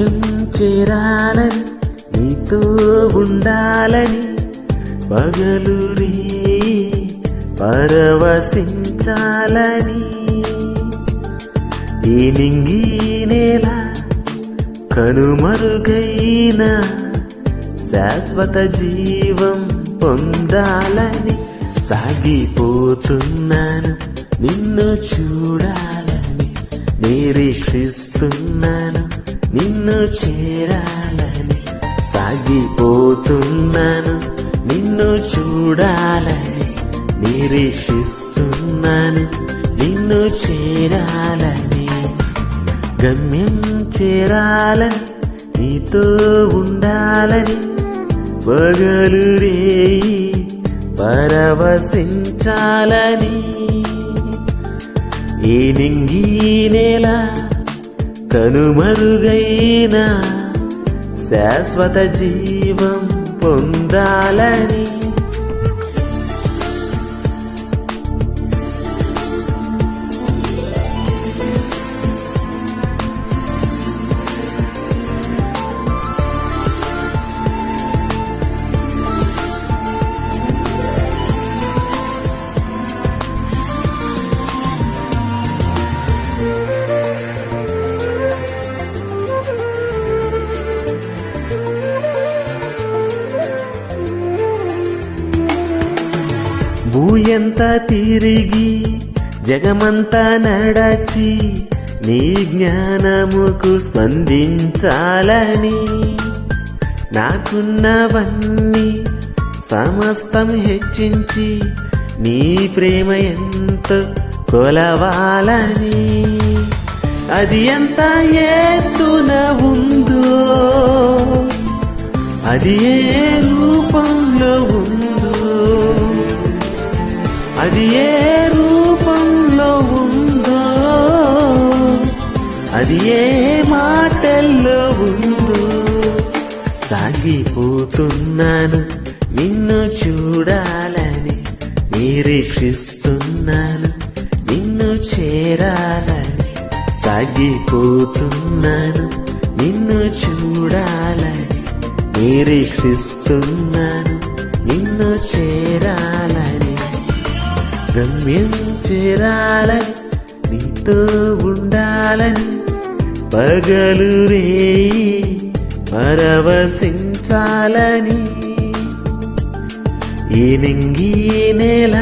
చేరాలని నీతో ఉండాలని పగలు పరవశించాలని. ఈ నింగి నేల కనుమరుగైన శాశ్వత జీవం పొందాలని సాగిపోతున్నాను నిన్ను చూడాలని నిరీక్షిస్తున్నాను. నిన్ను చేరాలని సాగిపోతున్నాను. నిన్ను చూడాలని నిరీక్షిస్తున్నాను. నిన్ను చేరాలని గమ్యం చేరాలని నీతో ఉండాలని పగలు రేయి పరవశించాలని. ఈ నింగి నేలా కనుమరుగైన శాశ్వత జీవం పొందాలని భూయంత తిరిగి జగమంతా నడచి నీ జ్ఞానముకు స్పందించాలని నాకున్నవన్నీ సమస్తం హెచ్చించి నీ ప్రేమ ఎంతో కొలవాలని. అది ఎంత ఎత్తున ఉందో అది ఏ రూపంలో అది ఏ రూపంలో ఉందో? అది ఏ మాటల్లో ఉందో? సాగిపోతున్నాను నిన్ను చూడాలని నిరీక్షిస్తున్నాను నిన్ను చేరాలని సాగిపోతున్నాను నిన్ను చూడాలని నిరీక్షిస్తున్నాను నిన్ను చేరాలని గమ్యం చేరాలని నీతో ఉండాలని పగలు రే పరవశించాలని ఈ నింగి నేల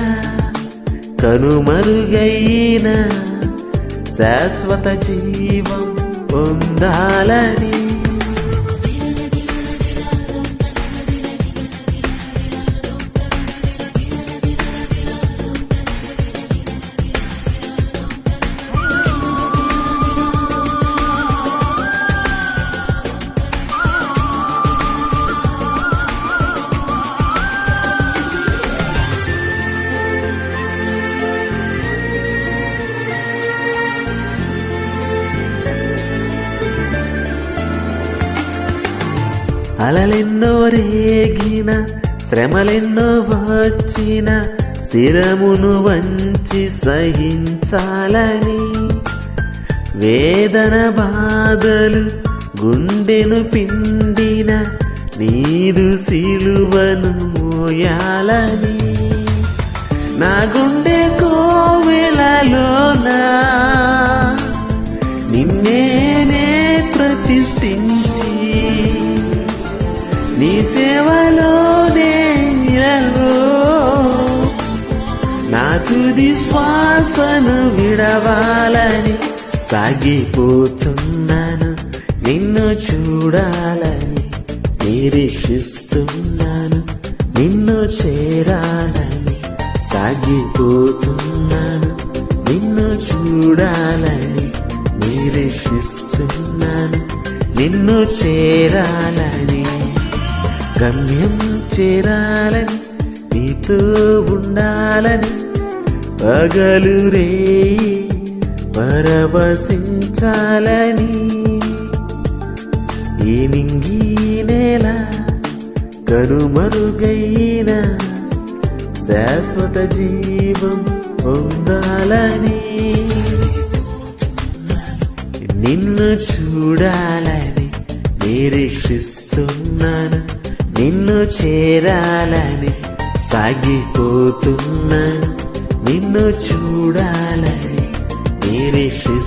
కనుమరుగైన శాశ్వత జీవం పొందాలని అలలెన్నో రేగిన శ్రమలెన్నో వచ్చిన స్థిరమును వంచి సహించాలని. వేదన బాధలు గుండెను పిండిన నీరు సిలువను మోయాలని. నా గుండె తుది శ్వాసను విడవాలని సాగిపోతున్నాను నిన్ను చూడాలని నిరీక్షిస్తున్నాను నిన్ను చేరాలని సాగిపోతున్నాను నిన్ను చూడాలని నిరీక్షిస్తున్నాను నిన్ను చేరాలని గమ్యం చేరాలని నీతో ఉండాలని పగలు రే పరవశించాలని. ఈ నింగి నేల కనుమరుగైన శాశ్వత జీవం పొందాలని. నిన్ను చూడాలని నిరీక్షిస్తున్నాను నిన్ను చేరాలని సాగిపోతున్నాను. నిన్ను చూడాలని నిరీక్షిస్తున్నాను